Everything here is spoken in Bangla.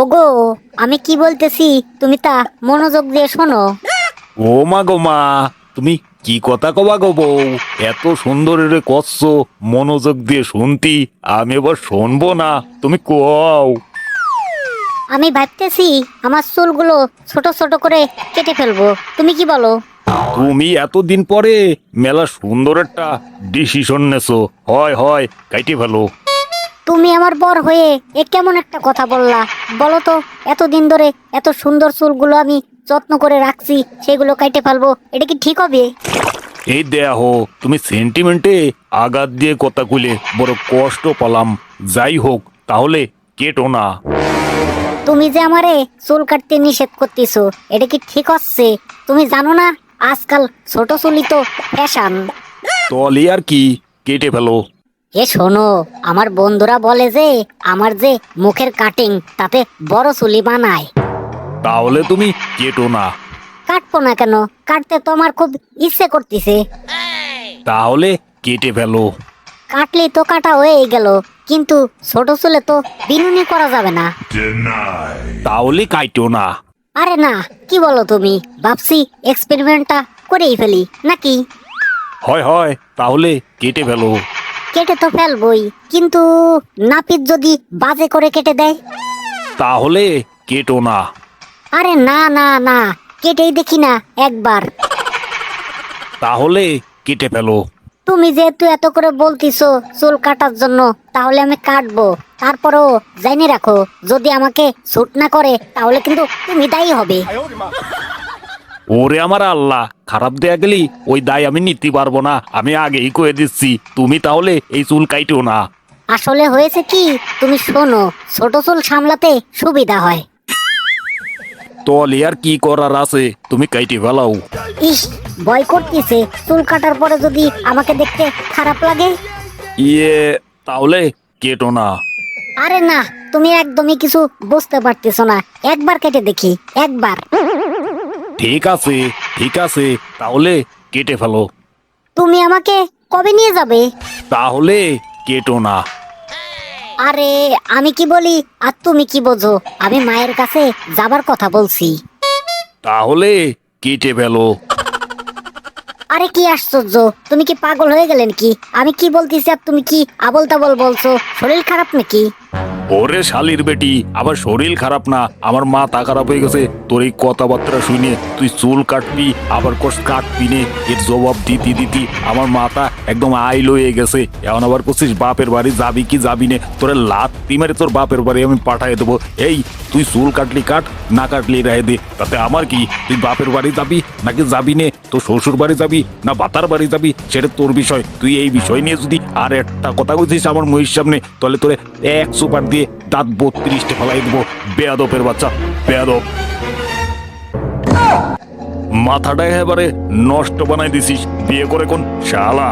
ওগো আমি কি বলতেছি? তুমি তা মনোযোগ দিয়ে শোনো। ও মা গো মা তুমি কি কথা কবা গো বউ? এত সুন্দর রে কচ্ছ মনোযোগ দিয়ে শুনতি আমি এবার শুনব না তুমি কও। আমি ভাবতেছি আমার চুলগুলো ছোট ছোট করে কেটে ফেলব। তুমি কি বলো? তুমি এতদিন পরে মেলা সুন্দর একটা ডিসিশন নেছো। হয় হয় কাইটে ফেলো। তুমি আমার বর হয়ে এ কেমন একটা কথা বললা? বলো তো এতদিন ধরে এত সুন্দর চুলগুলো আমি যত্ন করে রাখছি সেগুলো কাটে ফেলব এটা কি ঠিক হবে? এই দেহ তুমি সেন্টিমেন্টে আঘাত দিয়ে কথা কুলে বড় কষ্ট পেলাম। যাই হোক তাহলে কেটো না। তুমি যে আমারে চুল কাটতে নিষেধ করতেছো এটা কি ঠিক হচ্ছে? তুমি জানো না আজকাল ছোট চুলই তো ফ্যাশন তলে আর কি কেটে ফেলো। এ শোনো আমার বন্ধুরা বলে যে আমার যে মুখের কাটিং তাতে বড় চুলি বানায়। তাহলে তুমি কেটো না। কাটবো না কেন? কাটতে তো আমার খুব ইচ্ছে করতেছে। তাহলে কেটে ফেলো। কাটলেই তো কাটা হয়ে গেল কিন্তু ছোট চুলে তো বিনুনি করা যাবে না। তাহলে কাইটো না। আরে না কি বলো তুমি? ভাবছি এক্সপেরিমেন্টটা করেই ফেলি নাকি? হয় হয় তাহলে কেটে ফেলো। কেটে তো ফেলবই। কিন্তু নাপিত যদি বাজে করে কেটে দেয়? তাহলে কেটো না। আরে না না না কেটেই দেখি না একবার। তাহলে কেটে ফেলো। তুমি যেহেতু এত করে বলতিছো চুল কাটার জন্য তাহলে আমি কাটবো। তারপরও জানি রাখো যদি আমাকে শুট না করে তাহলে কিন্তু তুমি দায়ী হবে। ওরে আমার আল্লাহ খারাপ দেয়া গেলি ওই দায় আমি নিতে পারব না আমি আগেই কয়ে দিচ্ছি তুমি তাহলে এই চুল কাইটো না। আসলে হয়েছে কি তুমি শোনো ছোট চুল সামলাতে সুবিধা হয়। তলে আর কি করার আছে তুমি কাইটে ফেলাও। ইস ভয় করতেছে চুল কাটার পরে যদি আমাকে দেখতে খারাপ লাগে? ইয়ে তাহলে কেটো না। আরে না তুমি একদমই কিছু বুঝতে পারতেছো না একবার কেটে দেখি একবার। ঠিক আছে ঠিক আছে তাহলে কেটে ফেলো। তুমি আমাকে কবে নিয়ে যাবে? তাহলে কেটো না। আরে আমি কি বলি আর তুমি কি বোঝো? আমি মায়ের কাছে যাবার কথা বলছি। তাহলে কেটে ফেলো। আরে কি আশ্চর্য! তুমি কি পাগল হয়ে গেলেন কি? আমি কি বলতেছি আর তুমি কি আবল তাবল বলছো? শরীর খারাপ নাকি? ওরে শালির বেটি আমার শরীর খারাপ না, আমার মাথা খারাপ হয়ে গেছে। তোর এই কথাবার্তা শুনে তুই চুল কাটবি, আবার কোষ কাটবি নে, এর জবাব দিতি দিতি আমার মাথা একদম আইল হয়ে গেছে। এখন আবার করছিস বাপের বাড়ি যাবি কি যাবি নে, তোরে লাত্তি মেরে তোর বাপের বাড়ি আমি পাঠিয়ে দেবো। এই, তুই চুল কাটলি কাট, না কাটলি রেহে দে, তাতে আমার কি? তুই বাপের বাড়ি যাবি, নাকি যাবি নে? তোর শ্বশুর বাড়ি যাবি, না বাতার বাড়ি যাবি? সেটা তোর বিষয়। তুই এই বিষয় নিয়ে যদি আর একটা কথা বলছিস আমার মহির সামনে, তাহলে তোরে এক সুপার দাঁত বত্রিশটা ফেলাই দেবো। বেয়াদপের বাচ্চা, বেয়াদপ। মাথাটা এবারে নষ্ট বানাই দিছিস। বিয়ে করে কোন শালা?